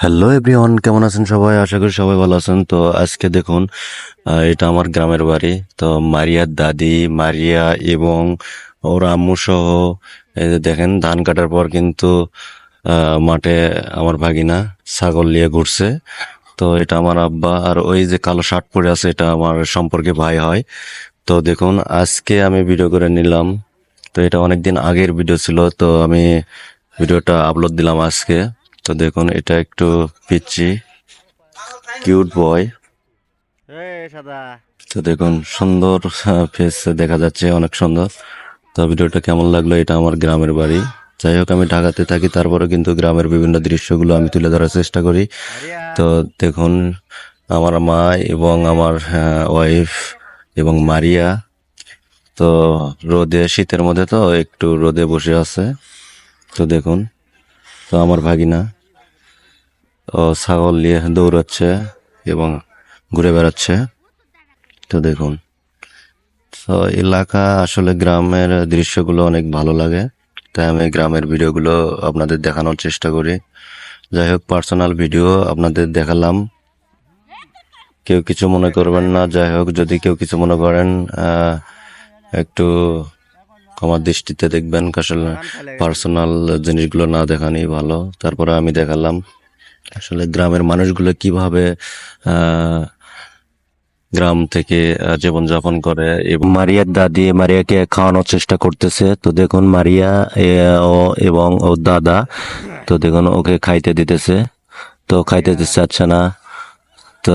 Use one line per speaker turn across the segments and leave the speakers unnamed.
Hello everyone কেমন আছেন সবাই? আশা করি সবাই ভালো আছেন। তো আজকে দেখুন এটা আমার গ্রামের বাড়ি। তো মারিয়ার দাদি, মারিয়া এবং ওর আম্মু সহ এই যে দেখেন, ধান কাটার পর কিন্তু মাঠে আমার ভাগিনা ছাগল নিয়ে ঘুরছে। তো এটা আমার আব্বা আর ওই যে কালো শার্ট পরে আছে, এটা আমার সম্পর্কে ভাই হয়। তো দেখুন, আজকে আমি ভিডিও করে নিলাম। তো এটা অনেকদিন আগের ভিডিও ছিল, তো আমি ভিডিওটা আপলোড দিলাম আজকে। তো দেখুন এটা একটু পিচ্ছি কিউট বয়। তো দেখুন সুন্দর ফেস দেখা যাচ্ছে অনেক সুন্দর। তো ভিডিওটা কেমন লাগল এটা আমার গ্রামের বাড়ি। যাই হোক আমি ঢাকাতে থাকি তারপরে কিন্তু গ্রামের বিভিন্ন দৃশ্যগুলো আমি তুলে ধরার চেষ্টা করি। তো দেখুন আমার মা এবং আমার ওয়াইফ এবং মারিয়া। তো রোদে শীতের মধ্যে তো একটু রোদে বসে আছে। তো দেখুন তো আমার ভাগিনা। ও ছাগল নিয়ে দৌড়াচ্ছে এবং ঘুরে বেড়াচ্ছে। তো দেখুন তো এলাকা আসলে গ্রামের দৃশ্যগুলো অনেক ভালো লাগে। তাই আমি গ্রামের ভিডিওগুলো আপনাদের দেখানোর চেষ্টা করি। যাই হোক পার্সোনাল ভিডিও আপনাদের দেখালাম। কেউ কিছু মনে করবেন না। যাই হোক যদি কেউ কিছু মনে করেন আহ, একটু আমার দৃষ্টিতে দেখবেন। আসলে পার্সোনাল জিনিসগুলো না দেখানি ভালো। তারপরে আমি দেখালাম। আসলে গ্রামের মানুষগুলো কীভাবে গ্রাম থেকে জীবনযাপন করে এবং মারিয়ার দাদি মারিয়াকে খাওয়ানোর চেষ্টা করতেছে। তো দেখুন মারিয়া এ, ও দাদা তো দেখুন ওকে খাইতে দিতেছে। তো খাইতে দিতে চাচ্ছে না। তো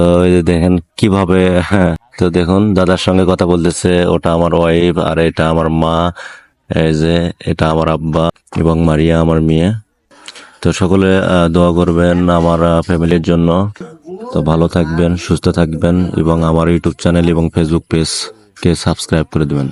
দেখেন কীভাবে হ্যাঁ তো দেখুন দাদার সঙ্গে কথা বলতেছে ওটা আমার ওয়াইফ আর এটা আমার মা এই যে এটা আমার আব্বা এবং মারিয়া আমার মেয়ে। তো সকলে দোয়া করবেন আমার ফ্যামিলির জন্য। তো ভালো থাকবেন, সুস্থ থাকবেন এবং আমার ইউটিউব চ্যানেল এবং ফেসবুক পেজকে সাবস্ক্রাইব করে দেবেন।